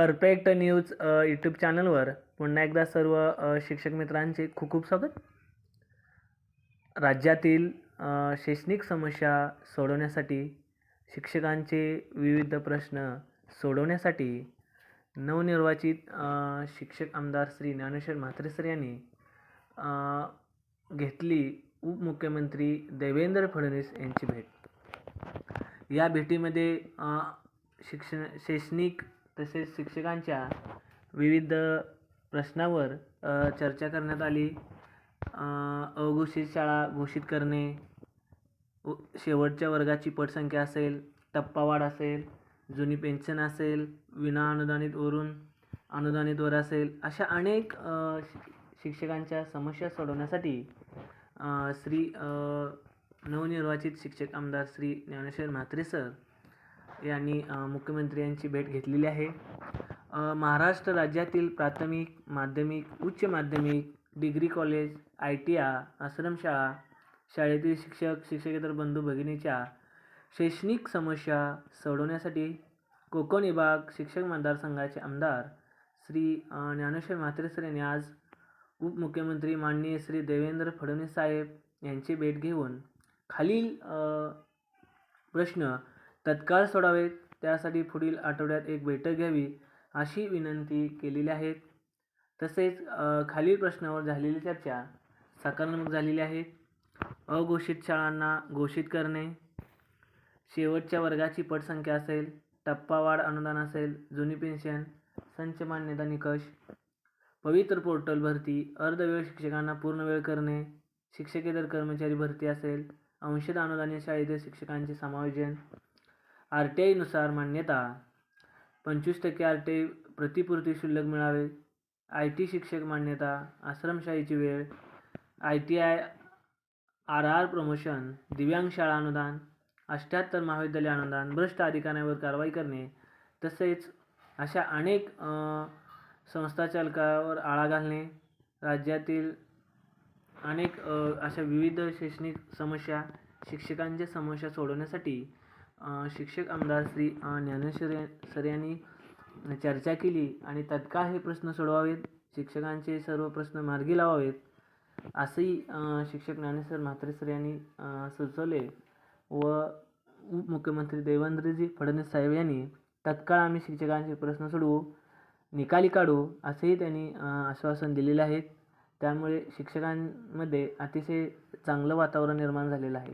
Perfect news YouTube चॅनलवर पुन्हा एकदा सर्व शिक्षक मित्रांचे खूप खूप स्वागत. राज्यातील शैक्षणिक समस्या सोडवण्यासाठी शिक्षकांचे विविध प्रश्न सोडवण्यासाठी नवनिर्वाचित शिक्षक आमदार श्री ज्ञानेश्वर म्हात्रे सर यांनी घेतली उपमुख्यमंत्री देवेंद्र फडणवीस यांची भेट. या भेटीमध्ये शिक्षण शैक्षणिक तसेच शिक्षकांच्या विविध प्रश्नावर चर्चा करण्यात आली. अघोषित शाळा घोषित करणे व शेवटच्या वर्गाची पटसंख्या असेल टप्पावाढ असेल जुनी पेन्शन असेल विना अनुदानितवरून अनुदानितवर असेल अशा अनेक शि- शिक्षकांच्या समस्या सोडवण्यासाठी श्री नवनिर्वाचित शिक्षक आमदार श्री ज्ञानेश्वर म्हात्रे सर यांनी मुख्यमंत्री यांची भेट घेतलेली आहे. महाराष्ट्र राज्यातील प्राथमिक माध्यमिक उच्च माध्यमिक degree college I T I आश्रमशाळा शाळेतील शिक्षक शिक्षकेतर बंधू भगिनीच्या शैक्षणिक समस्या सोडवण्यासाठी कोकण विभाग शिक्षक मतदारसंघाचे आमदार श्री ज्ञानेश्वर म्हात्रे सर यांनी आज उपमुख्यमंत्री माननीय श्री देवेंद्र फडणवीस साहेब यांची भेट घेऊन खालील प्रश्न तत्काळ सोडावेत त्यासाठी पुढील आठवड्यात एक बैठक घ्यावी अशी विनंती केलेली आहे. तसेच खालील प्रश्नावर झालेली चर्चा सकारात्मक झालेली आहे. अघोषित शाळांना घोषित करणे शेवटच्या वर्गाची पटसंख्या असेल टप्पावाढ अनुदान असेल जुनी पेन्शन संच मान्यता निकष पवित्र पोर्टल भरती अर्धवेळ शिक्षकांना पूर्ण वेळ करणे शिक्षकेतर कर्मचारी भरती असेल अंशतः अनुदानित शाळेतील शिक्षकांचे समायोजन आर टी आयनुसार मान्यता पंचवीस टक्के आर टी आय प्रतिपूर्ती शुल्क मिळावे. आय टी शिक्षक मान्यता आश्रमशाहीची वेळ I T I R R promotion दिव्यांग शाळा अनुदान अष्ट्याहत्तर महाविद्यालय अनुदान भ्रष्ट अधिकाऱ्यांवर कारवाई करणे तसेच अशा अनेक संस्थाचालकावर संस्था चालकावर आळा घालणे राज्यातील अनेक अशा विविध शैक्षणिक समस्या शिक्षकांच्या समस्या सोडवण्यासाठी शिक्षक आमदार श्री ज्ञानेश्वर सर यांनी चर्चा केली आणि तत्काळ हे प्रश्न सोडवावेत शिक्षकांचे सर्व प्रश्न मार्गी लावावेत असेही शिक्षक ज्ञानेश्वर म्हात्रे सर यांनी सुचवले व उपमुख्यमंत्री देवेंद्रजी फडणवीस साहेब यांनी तत्काळ आम्ही शिक्षकांचे प्रश्न सोडवू निकाली काढू असेही त्यांनी आश्वासन दिलेले आहे. त्यामुळे शिक्षकांमध्ये अतिशय चांगलं वातावरण निर्माण झालेलं आहे.